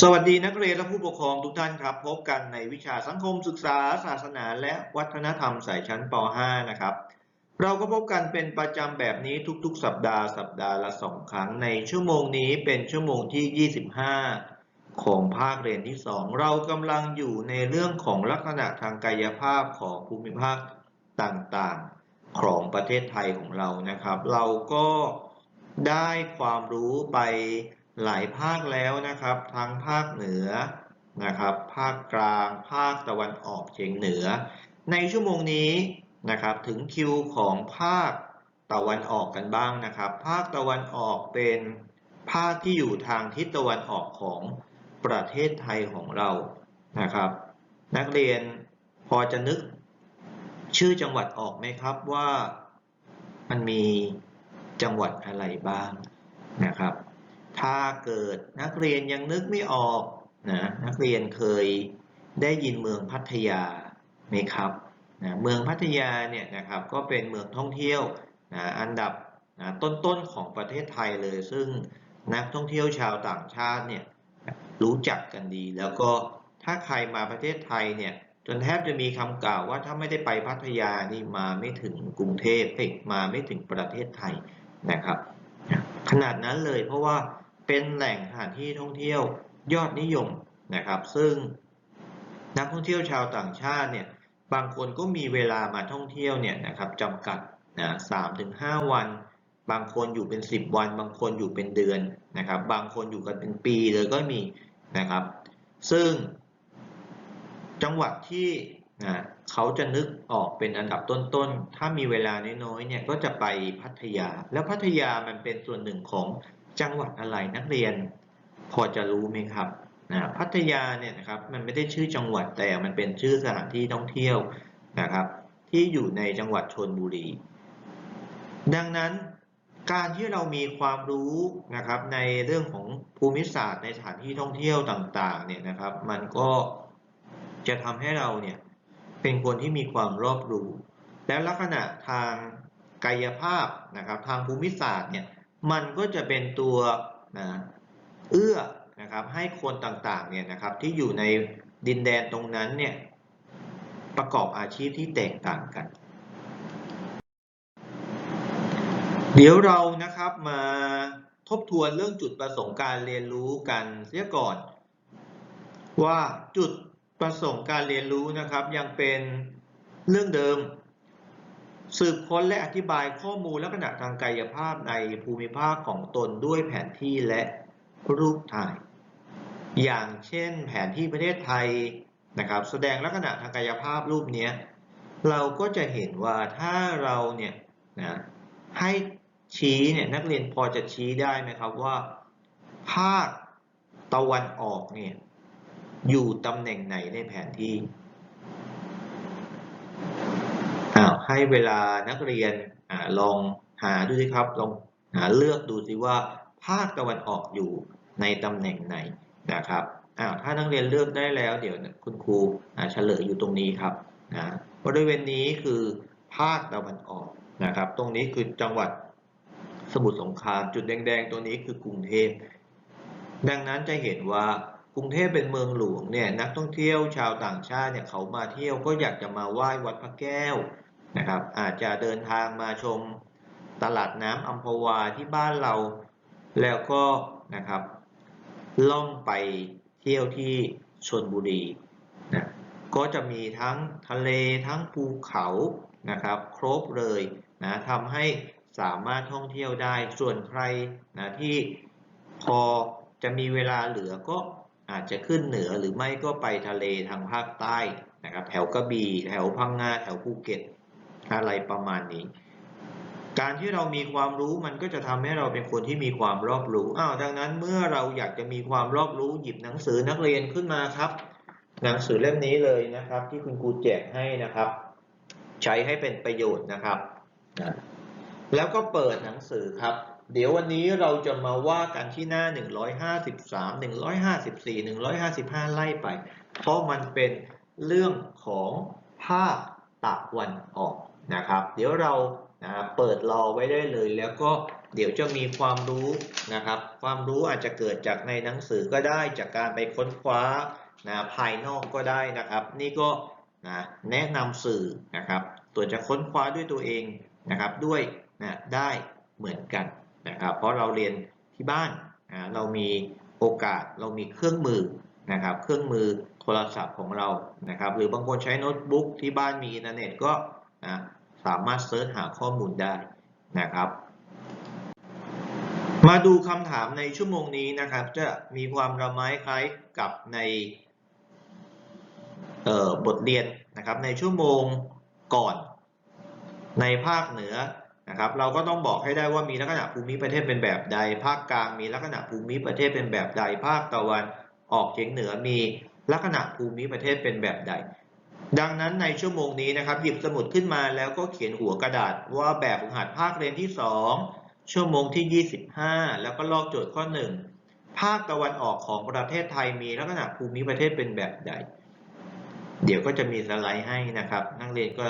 สวัสดีนักเรียนและผู้ปกครองทุกท่านครับ พบกันในวิชาสังคมศึกษา ศาสนา และวัฒนธรรมสายชั้นป .5 นะครับ เราก็พบกันเป็นประจำแบบนี้ทุกๆ สัปดาห์สัปดาห์ละสองครั้งในชั่วโมงนี้เป็นชั่วโมงที่ 25 ของภาคเรียนที่ 2 เรากำลังอยู่ในเรื่องของลักษณะทางกายภาพของภูมิภาคต่างๆ ของประเทศไทยของเรานะครับ เราก็ได้ความรู้ไป หลายภาคแล้วนะครับ ทั้งภาคเหนือนะครับ ภาคกลาง ภาคตะวันออกเฉียงเหนือ ในชั่วโมงนี้นะครับถึงคิวของภาคตะวันออกกันบ้างนะครับ ภาคตะวันออกเป็นภาคที่อยู่ทางทิศตะวันออกของประเทศไทยของเรานะครับ นักเรียนพอจะนึกชื่อจังหวัดออกไหมครับว่ามันมีจังหวัดอะไรบ้างนะครับ ถ้าเกิดนักเรียนยังนึกไม่ออกนะนักเรียนเคยได้ยินเมืองพัทยาไหมครับนะเมืองพัทยาเนี่ยนะครับก็เป็นเมืองท่องเที่ยวนะอันดับนะต้นๆของประเทศไทยเลย ซึ่งนักท่องเที่ยวชาวต่างชาติเนี่ยรู้จักกันดี แล้วก็ถ้าใครมาประเทศไทยเนี่ยจนแทบจะมีคำกล่าวว่าถ้าไม่ได้ไปพัทยานี่มาไม่ถึงกรุงเทพมาไม่ถึงประเทศไทยนะครับ ขนาดนั้นเลยเพราะว่าเป็นแหล่งสถานที่ท่องเที่ยวยอดนิยมนะครับ ซึ่งนักท่องเที่ยวชาวต่างชาติเนี่ยบางคนก็มีเวลามาท่องเที่ยวเนี่ยนะครับจำกัดนะสามถึงห้าวัน บางคนอยู่เป็นสิบวัน บางคนอยู่เป็นเดือนนะครับ บางคนอยู่กันเป็นปีเลยก็มีนะครับ ซึ่งจังหวัดที่ นะเขาจะนึกออกเป็นอันดับต้นๆ ถ้ามีเวลาน้อยๆ เนี่ยก็จะไปพัทยา แล้วพัทยามันเป็นส่วนหนึ่งของจังหวัดอะไรนักเรียน พอจะรู้ไหมครับนะพัทยาเนี่ยนะครับมันไม่ได้ชื่อจังหวัดแต่มันเป็นชื่อสถานที่ท่องเที่ยวนะครับ ที่อยู่ในจังหวัดชนบุรี ดังนั้นการที่เรามีความรู้นะครับในเรื่องของภูมิศาสตร์ในสถานที่ท่องเที่ยวต่างๆ เนี่ยนะครับ มันก็จะทำให้เราเนี่ย เป็นคนที่มีความรอบรู้ แล้วลักษณะทางกายภาพนะครับทางภูมิศาสตร์เนี่ยมันก็จะเป็นตัวนะเอื้อนะครับให้คนต่างๆเนี่ยนะครับที่อยู่ในดินแดนตรงนั้นเนี่ยประกอบอาชีพที่แตกต่างกัน เดี๋ยวเรานะครับมาทบทวนเรื่องจุดประสงค์การเรียนรู้กันเสียก่อน ว่าจุด ประสงค์การเรียนรู้นะครับยังเป็นเรื่องเดิม สืบค้นและอธิบายข้อมูลลักษณะทางกายภาพในภูมิภาคของตนด้วยแผนที่และรูปถ่าย อย่างเช่นแผนที่ประเทศไทยนะครับ แสดงลักษณะทางกายภาพรูปนี้เราก็จะเห็นว่าถ้าเราเนี่ยนะให้ชี้เนี่ยนักเรียนพอจะชี้ได้ไหมครับว่า ภาคตะวันออกเนี่ย อยู่ตำแหน่งไหนในแผนที่อ้าวให้เวลานักเรียนอลองหาดูสิครับลองหาเลือกดูสิว่าภาคตะวันออกอยู่ในตำแหน่งไหนนะครับอ้าวถ้านักเรียนเลือกได้แล้วเดี๋ยวคุณครูเฉลยอยู่ตรงนี้ครับนะบริเวณนี้คือภาคตะวันออกนะครับ ตรงนี้คือจังหวัดสมุทรสงครามจุดแดงๆ ตัวนี้คือกรุงเทพดังนั้นจะเห็นว่า กรุงเทพเป็นเมืองหลวงเนี่ยนักท่องเที่ยวชาวต่างชาติเนี่ยเขามาเที่ยวก็อยากจะมาไหว้วัดพระแก้วนะครับ อาจจะเดินทางมาชมตลาดน้ำอัมพวาที่บ้านเราแล้วก็นะครับล่องไปเที่ยวที่ชนบุรีนะก็จะมีทั้งทะเลทั้งภูเขานะครับ ครบเลยนะทำให้สามารถท่องเที่ยวได้ส่วนใครนะที่พอจะมีเวลาเหลือก็ อาจจะขึ้นเหนือหรือไม่ก็ไปทะเลทางภาคใต้นะครับแถวกระบี่แถวพังงาแถวภูเก็ตอะไรประมาณนี้ การที่เรามีความรู้มันก็จะทำให้เราเป็นคนที่มีความรอบรู้อ้าวดังนั้นเมื่อเราอยากจะมีความรอบรู้หยิบหนังสือนักเรียนขึ้นมาครับ หนังสือเล่มนี้เลยนะครับ ที่คุณครูแจกให้นะครับ ใช้ให้เป็นประโยชน์นะครับ แล้วก็เปิดหนังสือครับ เดี๋ยววันนี้เราจะมาว่ากันที่หน้า 153 154 155 ไล่ไป เพราะมันเป็นเรื่องของภาคตะวันออกนะครับ เดี๋ยวเรานะเปิดรอไว้ได้เลยแล้วก็เดี๋ยวจะมีความรู้นะครับ ความรู้อาจจะเกิดจากในหนังสือก็ได้จากการไปค้นคว้านะภายนอกก็ได้นะครับ นี่ก็นะแนะนำสื่อนะครับตัวจะค้นคว้าด้วยตัวเองนะครับด้วยนะได้เหมือนกัน นะครับเพราะเราเรียนที่บ้านนะเรามีโอกาสเรามีเครื่องมือนะครับเครื่องมือโทรศัพท์ของเรานะครับ หรือบางคนใช้โน้ตบุ๊กที่บ้านมีอินเทอร์เน็ตก็นะสามารถเซิร์ชหาข้อมูลได้นะครับ มาดูคำถามในชั่วโมงนี้นะครับ จะมีความระไม้คล้ายกับในบทเรียนนะครับในชั่วโมงก่อน ในภาคเหนือ นะครับเราก็ต้องบอกให้ได้ว่ามีลักษณะภูมิประเทศเป็นแบบใด ภาคกลางมีลักษณะภูมิประเทศเป็นแบบใด ภาคตะวันออกเฉียงเหนือมีลักษณะภูมิประเทศเป็นแบบใด ดังนั้นในชั่วโมงนี้นะครับ หยิบสมุดขึ้นมาแล้วก็เขียนหัวกระดาษว่าแบบฝึกหัดภาคเรียนที่ 2 ชั่วโมงที่ 25 แล้วก็ลอกโจทย์ข้อ 1 ภาคตะวันออกของประเทศไทยมีลักษณะภูมิประเทศเป็นแบบใด เดี๋ยวก็จะมีสไลด์ให้นะครับ นักเรียนก็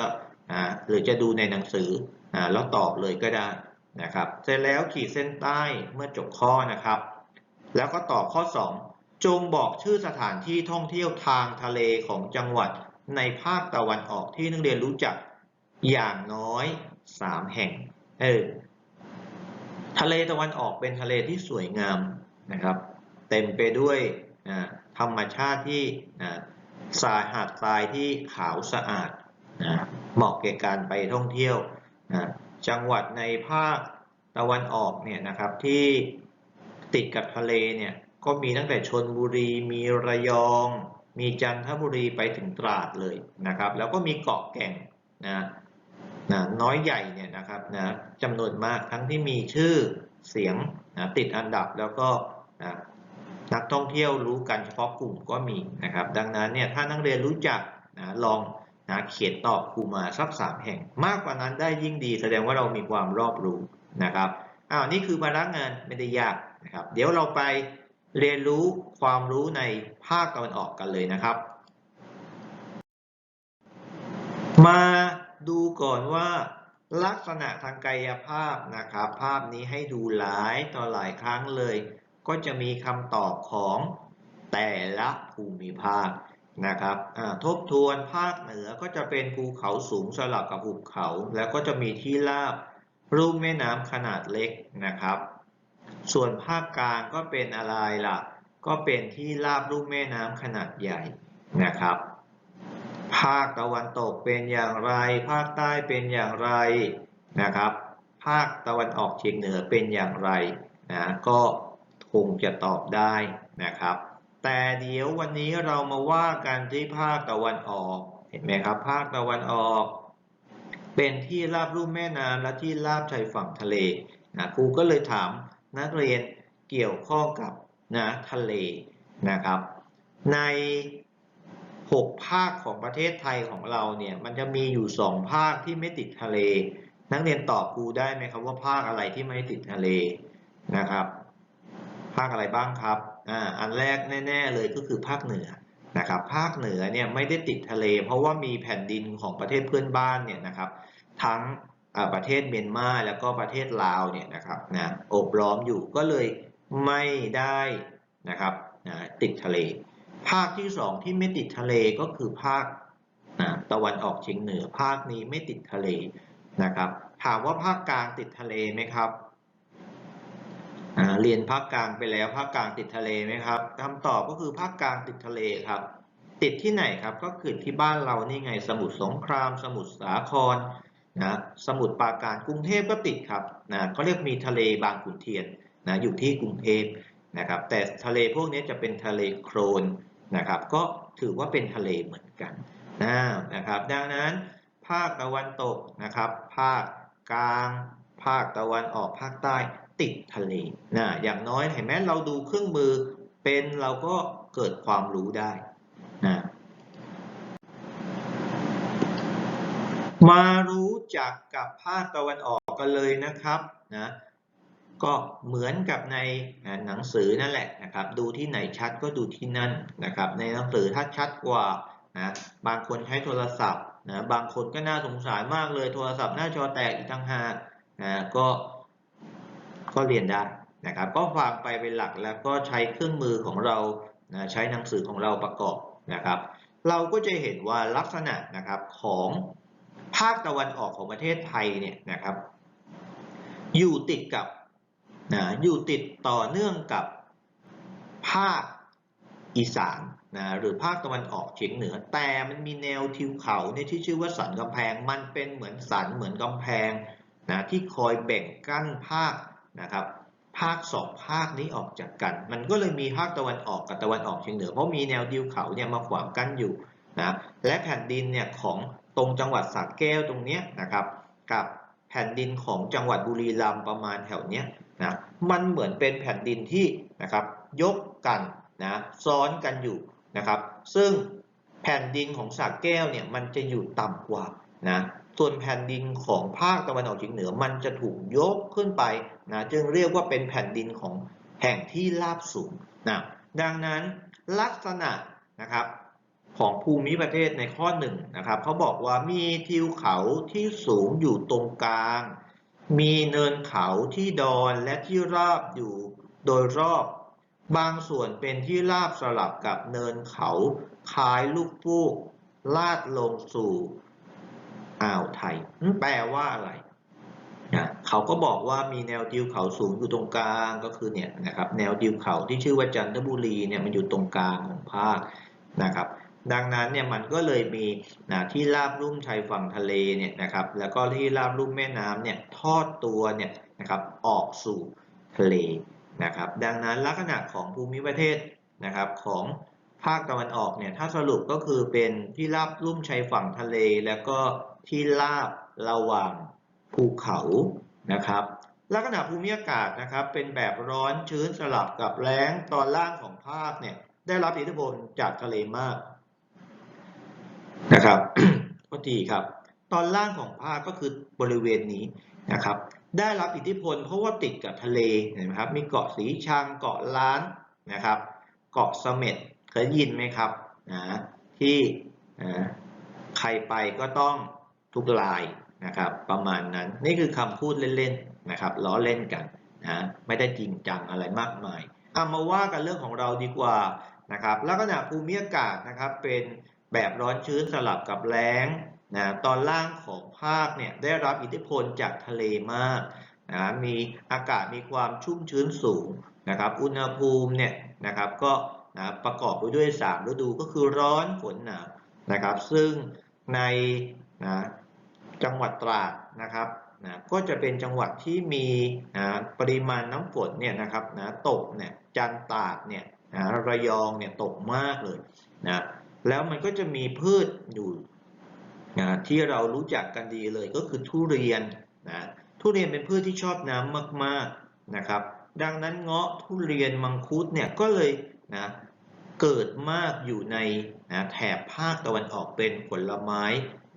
อ่าหรือจะดูในหนังสือ แล้วตอบเลยก็ได้นะครับ เสร็จแล้วขีดเส้นใต้เมื่อจบข้อนะครับ แล้วก็ตอบข้อ 2 จงบอกชื่อสถานที่ท่องเที่ยวทางทะเลของจังหวัดในภาคตะวันออกที่นักเรียนรู้จักอย่างน้อย 3 แห่ง เออ ทะเลตะวันออกเป็นทะเลที่สวยงามนะครับ เต็มไปด้วยธรรมชาติที่อ่าทรายหาดทรายที่ขาวสะอาดนะเหมาะแก่การไปท่องเที่ยว จังหวัดในภาคตะวันออกเนี่ยนะครับที่ติดกับทะเลเนี่ยก็มีตั้งแต่ชนบุรี มีระยอง มีจันทบุรีไปถึงตราดเลยนะครับ แล้วก็มีเกาะแก่งนะนะน้อยใหญ่เนี่ยนะครับนะจำนวนมากทั้งที่มีชื่อเสียงนะติดอันดับแล้วก็นะนักท่องเที่ยวรู้กันเฉพาะกลุ่มก็มีนะครับ ดังนั้นเนี่ยถ้านักเรียนรู้จักนะลอง นะเขียนตอบครูมาสักสามแห่ง มากกว่านั้นได้ยิ่งดี แสดงว่าเรามีความรอบรู้นะครับอ้าวนี่คือมารักงานไม่ได้ยากนะครับ เดี๋ยวเราไปเรียนรู้ความรู้ในภาคตะวันออกกันเลยนะครับ มาดูก่อนว่าลักษณะทางกายภาพนะครับ ภาพนี้ให้ดูหลายต่อหลายครั้งเลย ก็จะมีคำตอบของแต่ละภูมิภาค นะครับทบทวนภาคเหนือก็จะเป็นภูเขาสูงสลับกับภูเขา แล้วก็จะมีที่ราบรูปแม่น้ำขนาดเล็กนะครับ ส่วนภาคกลางก็เป็นอะไรล่ะ ก็เป็นที่ราบรูปแม่น้ำขนาดใหญ่นะครับ ภาคตะวันตกเป็นอย่างไร ภาคใต้เป็นอย่างไรนะครับ ภาคตะวันออกเฉียงเหนือเป็นอย่างไรนะก็คงจะตอบได้นะครับ แต่เดี๋ยววันนี้เรามาว่ากันที่ภาคตะวันออก เห็นไหมครับ ภาคตะวันออก เป็นที่ราบลุ่มแม่น้ำและที่ราบชายฝั่งทะเลนะครูก็เลยถามนักเรียนเกี่ยวข้องกับนะทะเลนะครับ ใน 6 ภาคของประเทศไทยของเราเนี่ยมันจะมีอยู่ 2 ภาคที่ไม่ติดทะเล นักเรียนตอบครูได้ไหมครับว่าภาคอะไรที่ไม่ติดทะเลนะครับ ภาคอะไรบ้างครับ อ่าอันแรกแน่ ๆเลยก็คือภาคเหนือนะครับภาคเหนือเนี่ยไม่ได้ติดทะเล เพราะว่ามีแผ่นดินของประเทศเพื่อนบ้านเนี่ยนะครับ ทั้งอ่าประเทศเมียนมาแล้วก็ประเทศลาวเนี่ยนะครับนะโอบล้อมอยู่ก็เลยไม่ได้นะครับนะติดทะเล ภาคที่สองที่ไม่ติดทะเลก็คือภาคนะตะวันออกเฉียงเหนือภาคนี้ไม่ติดทะเลนะครับ ถามว่าภาคกลางติดทะเลไหมครับ เรียนภาคกลางไปแล้วภาคกลางติดทะเลไหมครับคำตอบก็คือภาคกลางติดทะเลครับ ติดที่ไหนครับก็คือที่บ้านเรานี่ไงสมุทรสงคราม สมุทรสาครนะสมุทรปราการกรุงเทพก็ติดครับนะเขาเรียกมีทะเลบางขุนเทียนนะอยู่ที่กรุงเทพนะครับ แต่ทะเลพวกนี้จะเป็นทะเลโครนนะครับ ก็ถือว่าเป็นทะเลเหมือนกันนะนะครับ ดังนั้นภาคตะวันตกนะครับ ภาคกลาง ภาคตะวันออกภาคใต้ ติดทะเลนะอย่างน้อยเห็นไหมเราดูเครื่องมือเป็นเราก็เกิดความรู้ได้นะมารู้จักกับภาคตะวันออกกันเลยนะครับนะก็เหมือนกับในหนังสือนั่นแหละนะครับ ดูที่ไหนชัดก็ดูที่นั่นนะครับ ในหนังสือถ้าชัดกว่านะบางคนใช้โทรศัพท์นะบางคนก็น่าสงสารมากเลยโทรศัพท์หน้าจอแตกอีกต่างหากนะก็ ก็เรียนได้นะครับ ก็ฟังไปเป็นหลักแล้วก็ใช้เครื่องมือของเรานะใช้หนังสือของเราประกอบนะครับ เราก็จะเห็นว่าลักษณะนะครับของภาคตะวันออกของประเทศไทยเนี่ยนะครับ อยู่ติดกับนะอยู่ติดต่อเนื่องกับภาคอีสานนะหรือภาคตะวันออกเฉียงเหนือ แต่มันมีแนวทิวเขาเนี่ยที่ชื่อว่าสันกำแพง มันเป็นเหมือนสันเหมือนกำแพงนะที่คอยแบ่งกั้นภาค นะครับภาคสองภาคนี้ออกจากกัน มันก็เลยมีภาคตะวันออกกับตะวันออกเฉียงเหนือ เพราะมีแนวทิวเขาเนี่ยมาขวางกั้นอยู่นะและแผ่นดินเนี่ยของตรงจังหวัดสระแก้วตรงเนี้ยนะครับกับแผ่นดินของจังหวัดบุรีรัมย์ประมาณแถวเนี้ยนะมันเหมือนเป็นแผ่นดินที่นะครับยกกันนะซ้อนกันอยู่นะครับ ซึ่งแผ่นดินของสระแก้วเนี่ยมันจะอยู่ต่ำกว่านะ ส่วนแผ่นดินของภาคตะวันออกเฉียงเหนือมันจะถูกยกขึ้นไปนะจึงเรียกว่าเป็นแผ่นดินของแห่งที่ราบสูงนะดังนั้นลักษณะนะครับของภูมิประเทศในข้อหนึ่งนะครับเขาบอกว่ามีทิวเขาที่สูงอยู่ตรงกลาง มีเนินเขาที่ดอนและที่ราบอยู่โดยรอบ บางส่วนเป็นที่ราบสลับกับเนินเขาคล้ายลูกฟูกลาดลงสู่ อ่าวไทยนั่นแปลว่าอะไรนะเขาก็บอกว่ามีแนวทิวเขาสูงอยู่ตรงกลางก็คือเนี่ยนะครับแนวทิวเขาที่ชื่อว่าจันทบุรีเนี่ยมันอยู่ตรงกลางของภาคนะครับ ดังนั้นเนี่ยมันก็เลยมีนะที่ราบลุ่มชายฝั่งทะเลเนี่ยนะครับ แล้วก็ที่ราบลุ่มแม่น้ำเนี่ยทอดตัวเนี่ยนะครับออกสู่ทะเลนะครับ ดังนั้นลักษณะของภูมิประเทศนะครับของภาคตะวันออกเนี่ยถ้าสรุปก็คือเป็นที่ราบลุ่มชายฝั่งทะเลแล้วก็ ที่ราบระหว่างภูเขานะครับลักษณะภูมิอากาศนะครับเป็นแบบร้อนชื้นสลับกับแล้งตอนล่างของภาคเนี่ยได้รับอิทธิพลจากทะเลมากนะครับก็ทีครับ ตอนล่างของภาคก็คือบริเวณนี้นะครับ ได้รับอิทธิพลเพราะว่าติดกับทะเลเห็นไหมครับ มีเกาะสีชังเกาะล้านนะครับ เกาะเสม็ดเคยยินไหมครับนะที่นะใครไปก็ต้อง ทุกลายนะครับ ประมาณนั้นนี่คือคำพูดเล่นๆนะครับล้อเล่นกันนะไม่ได้จริงจังอะไรมากมายเอามาว่ากันเรื่องของเราดีกว่านะครับลักษณะภูมิอากาศนะครับเป็นแบบร้อนชื้นสลับกับแล้งนะตอนล่างของภาคเนี่ยได้รับอิทธิพลจากทะเลมากนะมีอากาศมีความชุ่มชื้นสูงนะครับ อุณหภูมิเนี่ยนะครับก็นะประกอบไปด้วย 3 ฤดูก็คือร้อนฝนหนาวนะครับ ซึ่งในนะ จังหวัดตราดนะครับนะก็จะเป็นจังหวัดที่มีนะปริมาณน้ำฝนเนี่ยนะครับนะตกเนี่ยจันตราดเนี่ยนะระยองเนี่ยตกมากเลยนะแล้วมันก็จะมีพืชอยู่นะที่เรารู้จักกันดีเลยก็คือทุเรียนนะทุเรียนเป็นพืชที่ชอบน้ำมากๆนะครับ ดังนั้นเงาะทุเรียนมังคุดเนี่ยก็เลยนะเกิดมากอยู่ในนะแถบภาคตะวันออกเป็นผลไม้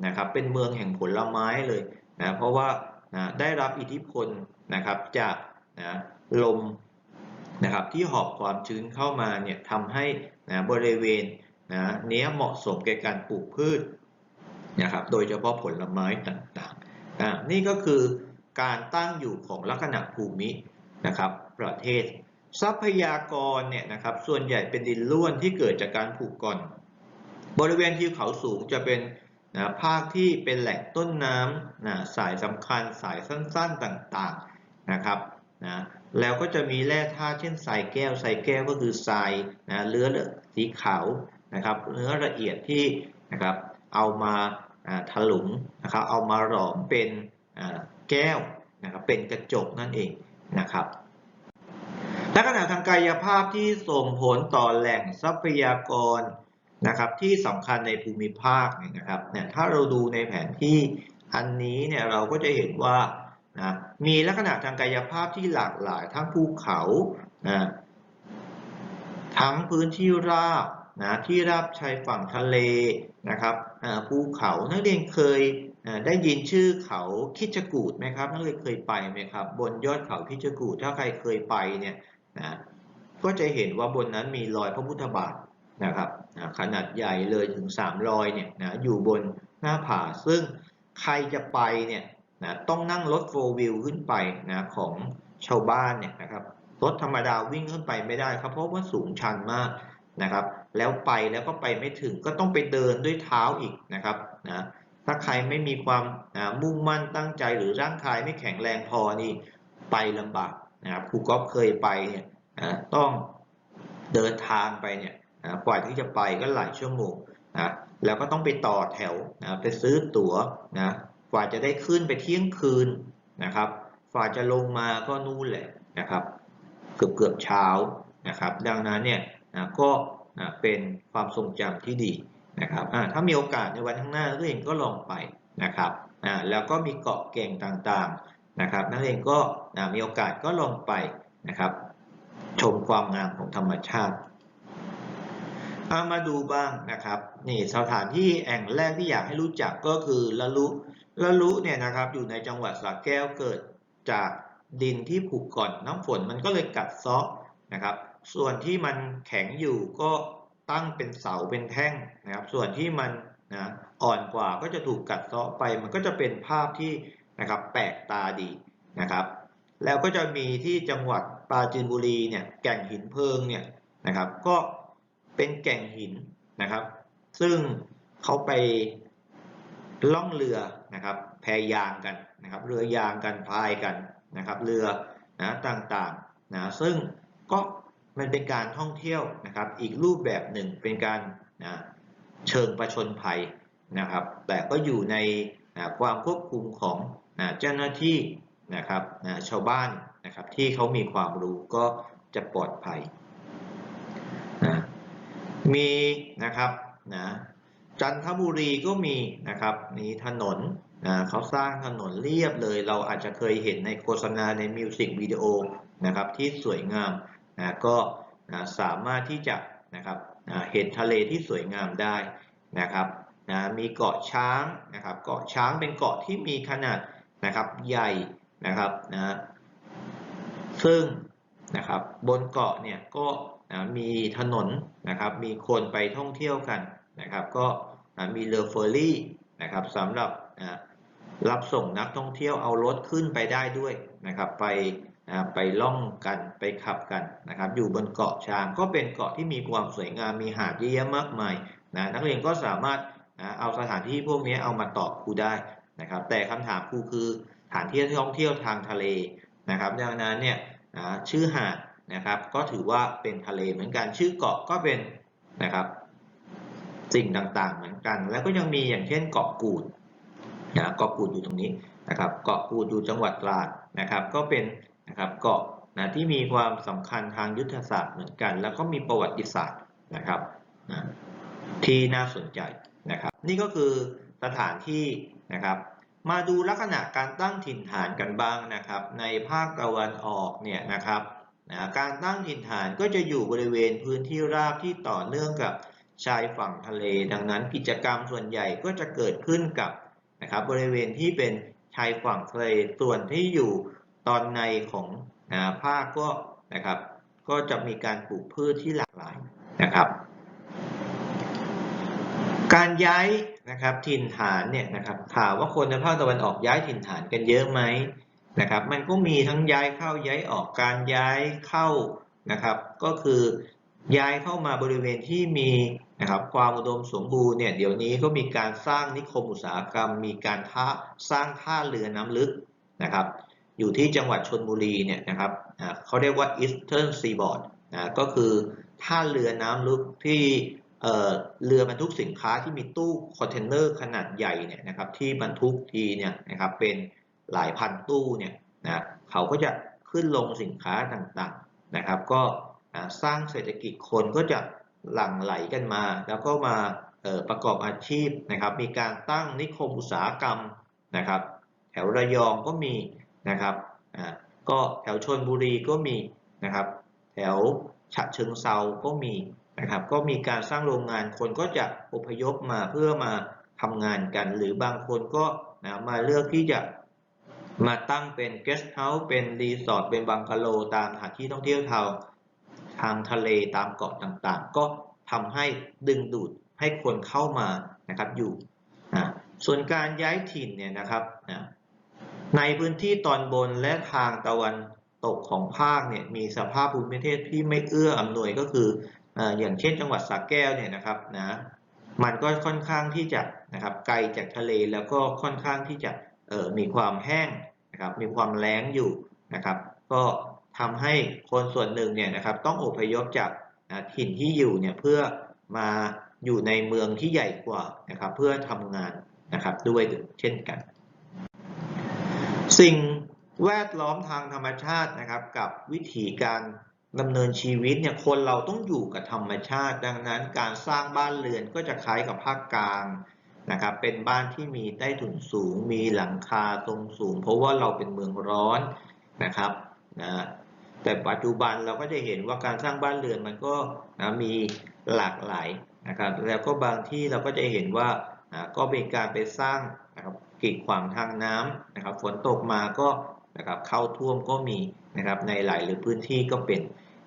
นะครับเป็นเมืองแห่งผลไม้เลยนะเพราะว่านะได้รับอิทธิพลนะครับจากนะลมนะครับที่หอบความชื้นเข้ามาเนี่ยทำให้นะบริเวณนะเนี้ยเหมาะสมแก่การปลูกพืชนะครับโดยเฉพาะผลไม้ต่างๆนะนี่ก็คือการตั้งอยู่ของลักษณะภูมินะครับประเทศ ทรัพยากรเนี่ยนะครับส่วนใหญ่เป็นดินร่วนที่เกิดจากการผูกก่อน บริเวณทิวเขาสูงจะเป็น นะภาคที่เป็นแหล่งต้นน้ำนะสายสำคัญสายสั้นๆต่างๆนะครับนะแล้วก็จะมีแร่ธาตุเช่นทรายแก้วทรายแก้วก็คือทรายนะเลือดสีขาวนะครับเนื้อละเอียดที่นะครับเอามาถลุงนะครับเอามาหลอมเป็นแก้วนะครับเป็นกระจกนั่นเองนะครับลักษณะทางกายภาพที่ส่งผลต่อแหล่งทรัพยากร นะครับที่สำคัญในภูมิภาคเนี่ยนะครับเนี่ยถ้าเราดูในแผนที่อันนี้เนี่ยเราก็จะเห็นว่านะมีลักษณะทางกายภาพที่หลากหลายทั้งภูเขานะทั้งพื้นที่ราบนะที่ราบชายฝั่งทะเลนะครับภูเขานักเรียนเคยได้ยินชื่อเขาคิจกูดไหมครับนักเรียนเคยไปไหมครับบนยอดเขาคิจกูดถ้าใครเคยไปเนี่ยนะก็จะเห็นว่าบนนั้นมีรอยพระพุทธบาท นะครับขนาดใหญ่เลยถึง3รอยเนี่ยนะอยู่บนหน้าผา ซึ่งใครจะไปเนี่ยนะต้องนั่งรถโฟวิลขึ้นไปนะของชาวบ้านเนี่ยนะครับรถธรรมดาวิ่งขึ้นไปไม่ได้ครับเพราะว่าสูงชันมากนะครับ แล้วไปแล้วก็ไปไม่ถึงก็ต้องไปเดินด้วยเท้าอีกนะครับนะถ้าใครไม่มีความนะมุ่งมั่นตั้งใจหรือร่างกายไม่แข็งแรงพอนี่ไปลำบากนะครับครูก๊อฟเคยไปเนี่ยนะต้องเดินทางไปเนี่ย นะกว่าที่จะไปก็หลายชั่วโมงนะแล้วก็ต้องไปต่อแถวนะไปซื้อตั๋วนะกว่าจะได้ขึ้นไปเที่ยงคืนนะครับกว่าจะลงมาก็นู่นแหละนะครับ เกือบเกือบเช้านะครับ ดังนั้นเนี่ยนะก็นะเป็นความทรงจำที่ดีนะครับถ้ามีโอกาสในวันข้างหน้านักเรียนก็ลองไปนะครับแล้วก็มีเกาะเก่งต่างๆนะครับ นักเรียนก็นะมีโอกาสก็ลองไปนะครับ ชมความงามของธรรมชาติ เอามาดูบ้างนะครับนี่สถานที่แห่งแรกที่อยากให้รู้จักก็คือละลุละลุเนี่ยนะครับอยู่ในจังหวัดสระแก้วเกิดจากดินที่ผุก่อนน้ำฝนมันก็เลยกัดเซาะนะครับ ส่วนที่มันแข็งอยู่ก็ตั้งเป็นเสาเป็นแท่งนะครับ ส่วนที่มันนะอ่อนกว่าก็จะถูกกัดเซาะไป มันก็จะเป็นภาพที่นะครับแปลกตาดีนะครับ แล้วก็จะมีที่จังหวัดปราจีนบุรีเนี่ยแก่งหินเพลิงเนี่ยนะครับ ก็ เป็นแก่งหินนะครับ ซึ่งเขาไปล่องเรือนะครับแพยางกันนะครับ เรือยางกันพายกันนะครับ เรือนะต่างๆนะซึ่งก็มันเป็นการท่องเที่ยวนะครับ อีกรูปแบบหนึ่งเป็นการนะเชิงประชนภัยนะครับ แต่ก็อยู่ในนะความควบคุมของนะเจ้าหน้าที่นะครับนะชาวบ้านนะครับที่เขามีความรู้ก็จะปลอดภัย มีนะครับนะจันทบุรีก็มีนะครับมีถนนนะเขาสร้างถนนเรียบเลย เราอาจจะเคยเห็นในโฆษณาในมิวสิกวิดีโอนะครับที่สวยงามนะก็นะสามารถที่จะนะครับนะเห็นทะเลที่สวยงามได้นะครับนะมีเกาะช้างนะครับเกาะช้างเป็นเกาะที่มีขนาดนะครับใหญ่นะครับนะซึ่ง นะครับ บนเกาะเนี่ยก็นะมีถนนนะครับ มีคนไปท่องเที่ยวกันนะครับ ก็นะมีเรือเฟอร์รี่นะครับสำหรับนะรับส่งนักท่องเที่ยวเอารถขึ้นไปได้ด้วยนะครับ ไปนะไปล่องกันไปขับกันนะครับ อยู่บนเกาะช้างก็เป็นเกาะที่มีความสวยงามมีหาดเยอะแยะมากมายนะนักเรียนก็สามารถนะเอาสถานที่พวกนี้เอามาตอบครูได้นะครับ แต่คำถามครูคือสถานที่ท่องเที่ยวทางทะเลนะครับ ดังนั้นเนี่ย นะชื่อหาดนะครับ ก็ถือว่าเป็นทะเลเหมือนกันชื่อเกาะก็เป็นนะครับสิ่งต่างๆเหมือนกัน แล้วก็ยังมีอย่างเช่นเกาะกูดนะเกาะกูดอยู่ตรงนี้นะครับ เกาะกูดอยู่จังหวัดตราดนะครับ ก็เป็นนะครับเกาะนะที่มีความสำคัญทางยุทธศาสตร์เหมือนกัน แล้วก็มีประวัติศาสตร์นะครับนะที่น่าสนใจนะครับ นี่ก็คือสถานที่นะครับ มาดูลักษณะการตั้งถิ่นฐานกันบ้างนะครับ ในภาคตะวันออกเนี่ยนะครับนะการตั้งถิ่นฐานก็จะอยู่บริเวณพื้นที่ราบที่ต่อเนื่องกับชายฝั่งทะเล ดังนั้นกิจกรรมส่วนใหญ่ก็จะเกิดขึ้นกับนะครับบริเวณที่เป็นชายฝั่งทะเลส่วนที่อยู่ตอนในของนะภาคก็นะครับ ก็จะมีการปลูกพืชที่หลากหลายนะครับ การย้ายนะครับถิ่นฐานเนี่ยนะครับถามว่าคนในภาคตะวันออกย้ายถิ่นฐานกันเยอะไหมนะครับ มันก็มีทั้งย้ายเข้าย้ายออกการย้ายเข้านะครับ ก็คือย้ายเข้ามาบริเวณที่มีนะครับความอุดมสมบูรณ์เนี่ยเดี๋ยวนี้ก็มีการสร้างนิคมอุตสาหกรรม มีการท่าสร้างท่าเรือน้ำลึกนะครับ อยู่ที่จังหวัดชนบุรีเนี่ยนะครับเขาเรียกว่า Eastern Seaboard นะก็คือท่าเรือน้ำลึกที่ เเรือบรรทุกสินค้าที่มีตู้คอนเทนเนอร์ขนาดใหญ่เนี่ยนะครับที่บรรทุกทีเนี่ยนะครับเป็นหลายพันตู้เนี่ยนะเขาก็จะขึ้นลงสินค้าต่างๆนะครับ ก็สร้างเศรษฐกิจคนก็จะหลั่งไหลกันมา แล้วก็มาประกอบอาชีพนะครับ มีการตั้งนิคมอุตสาหกรรมนะครับ แถวระยองก็มีนะครับก็แถวชนบุรีก็มีนะครับ แถวฉะเชิงเซาก็มี นะครับ ก็มีการสร้างโรงงานคนก็จะอพยพมาเพื่อมาทำงานกัน หรือบางคนก็นะมาเลือกที่จะมาตั้งเป็นเกสต์เฮาส์เป็นรีสอร์ทเป็นบังกะโลตามสถานที่ท่องเที่ยวทางทางทะเลตามเกาะต่างๆ ก็ทำให้ดึงดูดให้คนเข้ามานะครับอยู่นะส่วนการย้ายถิ่นเนี่ยนะครับนะในพื้นที่ตอนบนและทางตะวันตกของภาคเนี่ยมีสภาพภูมิประเทศที่ไม่เอื้ออำนวยก็คือ อย่างเช่นจังหวัดสระแก้วเนี่ยนะครับนะมันก็ค่อนข้างที่จะนะครับไกลจากทะเลแล้วก็ค่อนข้างที่จะมีความแห้งนะครับมีความแล้งอยู่นะครับก็ทำให้คนส่วนหนึ่งเนี่ยนะครับต้องอพยพจากถิ่นที่อยู่เนี่ยเพื่อมาอยู่ในเมืองที่ใหญ่กว่านะครับเพื่อทำงานนะครับด้วยเช่นกัน สิ่งแวดล้อมทางธรรมชาตินะครับกับวิถีการ ดำเนินชีวิตเนี่ยคนเราต้องอยู่กับธรรมชาติ ดังนั้นการสร้างบ้านเรือนก็จะคล้ายกับภาคกลางนะครับเป็นบ้านที่มีใต้ถุนสูง มีหลังคาตรงสูง เพราะว่าเราเป็นเมืองร้อนนะครับนะแต่ปัจจุบันเราก็จะเห็นว่าการสร้างบ้านเรือนมันก็นะมีหลากหลายนะครับแล้วก็บางที่เราก็จะเห็นว่าอ่าก็เป็นการไปสร้างนะครับกีดขวางทางน้ำนะครับฝนตกมาก็นะครับเข้าท่วมก็มีนะครับในหลายหรือพื้นที่ก็เป็น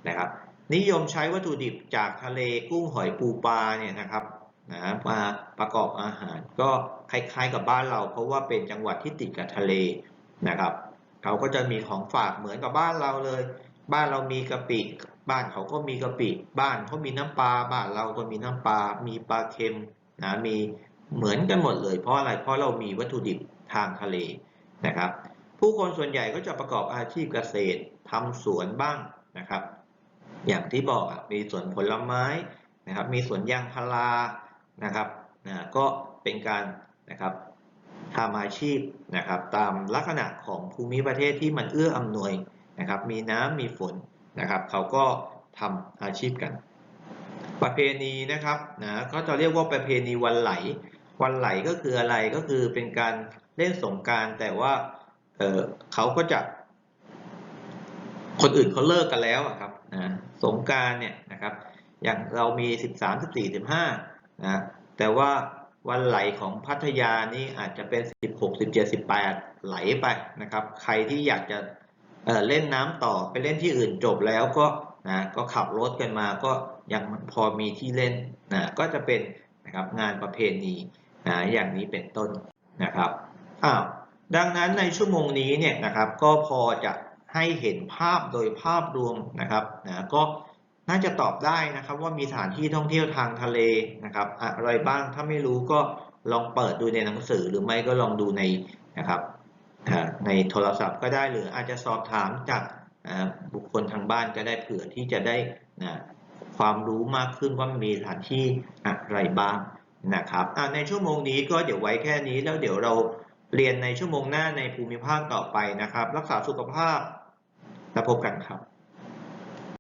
นะครับนิยมใช้วัตถุดิบจากทะเลกุ้งหอยปูปลาเนี่ยนะครับนะมาประกอบอาหาร ก็คล้ายๆกับบ้านเรา เพราะว่าเป็นจังหวัดที่ติดกับทะเลนะครับเขาก็จะมีของฝากเหมือนกับบ้านเราเลย บ้านเรามีกะปิบ้านเขาก็มีกะปิบ้านเขามีน้ำปลาบ้านเราก็มีน้ำปลา มีปลาเค็มนะมีเหมือนกันหมดเลย เพราะอะไรเพราะเรามีวัตถุดิบทางทะเลนะครับ ผู้คนส่วนใหญ่ก็จะประกอบอาชีพเกษตรทำสวนบ้างนะครับ อย่างที่บอกมีสวนผลไม้นะครับ มีสวนยางพารานะครับนะก็เป็นการนะครับทำอาชีพนะครับตามลักษณะของภูมิประเทศที่มันเอื้ออำนวยนะครับ มีน้ำมีฝนนะครับ เขาก็ทำอาชีพกัน ประเพณีนะครับนะก็จะเรียกว่าประเพณีวันไหล วันไหลก็คืออะไรก็คือเป็นการเล่นสงการแต่ว่าเเขาก็จะ คนอื่นเขาเลิกกันแล้วอะครับนะสงการเนี่ยนะครับ อย่างเรามี 13 14 15นะแต่ว่าวันไหลของพัทยานี่อาจจะเป็น 16 17 18 ไหลไปนะครับ ใครที่อยากจะเเล่นน้ำต่อไปเล่นที่อื่นจบแล้วก็นะก็ขับรถกันมาก็ยังพอมีที่เล่นนะก็จะเป็นนะครับงานประเพณีนะอย่างนี้เป็นต้นนะครับอ้าวดังนั้นในชั่วโมงนี้เนี่ยนะครับก็พอจะ ให้เห็นภาพโดยภาพรวมนะครับนะก็น่าจะตอบได้นะครับว่ามีสถานที่ท่องเที่ยวทางทะเลนะครับอะไรบ้างถ้าไม่รู้ก็ลองเปิดดูในหนังสือหรือไม่ก็ลองดูในนะครับในโทรศัพท์ก็ได้หรืออาจจะสอบถามจากบุคคลทางบ้านก็ได้เผื่อที่จะได้นะความรู้มากขึ้นว่ามีสถานที่อะไรบ้างนะครับในชั่วโมงนี้ก็เดี๋ยวไว้แค่นี้แล้วเดี๋ยวเราเรียนในชั่วโมงหน้าในภูมิภาคต่อไปนะครับ รักษาสุขภาพ แล้วพบกันครับ